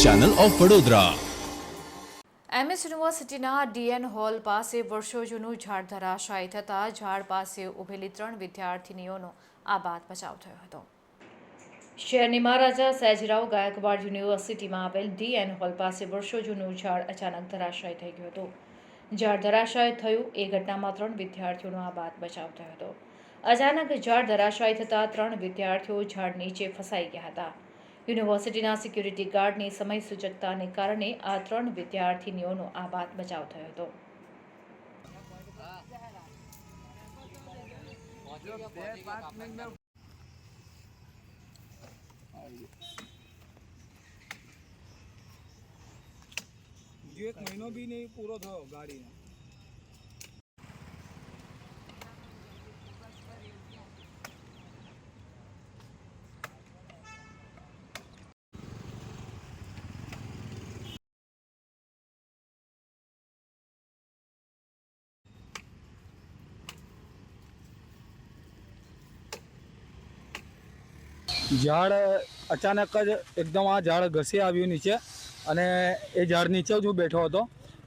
Channel of Vadodara MS યુનિવર્સિટીના DN hall પાસે વર્ષો જૂનું ઝાડ ધરાશાયી થતાં ઝાડ પાસે ઉભેલી ત્રણ વિદ્યાર્થિનીઓનો બાદ બચાવ થયો હતો. શહેરની મહારાજા સયાજીરાવ ગાયકવાડ યુનિવર્સિટીમાં આવેલ ડીએન હોલ પાસે વર્ષો જૂનું ઝાડ અચાનક ધરાશાયી થઈ ગયું હતું. ઝાડ ધરાશાય થયું એ ઘટનામાં ત્રણ વિદ્યાર્થીઓનો આબાદ બચાવ થયો હતો. અચાનક ઝાડ ધરાશાયી થતાં ત્રણ વિદ્યાર્થીઓ ઝાડ નીચે ફસાઈ ગયા હતા. યુનિવર્સિટીના સિક્યુરિટી ગાર્ડની સમય સૂચકતાને કારણે આ ત્રણ વિદ્યાર્થીનીઓનો આભાત બચાવ થયો હતો. એક મહિનો બી નહીં પૂરો થયો ગાડીનો. ઝાડ અચાનક જ એકદમ આ ઝાડ ઘસી આવ્યું નીચે અને એ ઝાડ નીચે જ હું બેઠો હતો.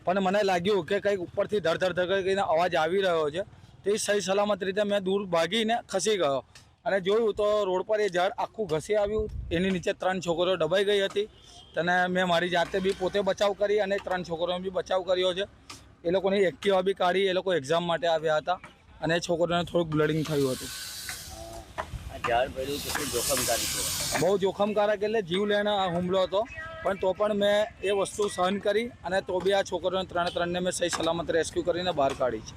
પણ મને લાગ્યું કે કંઈક ઉપરથી ધડ ધડ કરીને અવાજ આવી રહ્યો છે. તે સહી સલામત રીતે મેં દૂર ભાગીને ખસી ગયો. અને જોયું તો રોડ પર એ ઝાડ આખું ઘસી આવ્યું. એની નીચે ત્રણ છોકરીઓ દબાઈ ગઈ હતી. અને મેં મારી જાતે બી પોતે બચાવ કરી અને ત્રણ છોકરીઓનો બી બચાવ કર્યો છે. એ લોકોની એક્ટિવા બી કાઢી, એ લોકો એક્ઝામ માટે આવ્યા હતા અને એ છોકરીઓને થોડુંક બ્લડિંગ થયું હતું. ઝાડ પડ્યું કેટલું જોખમકારક બહુ જોખમકારક એટલે જીવ લેવાનો આ હુમલો હતો. પણ તો પણ મેં એ વસ્તુ સહન કરી અને તો બી આ છોકરીઓને ત્રણે ત્રણને મેં સહી સલામત રેસ્ક્યુ કરીને બહાર કાઢી છે.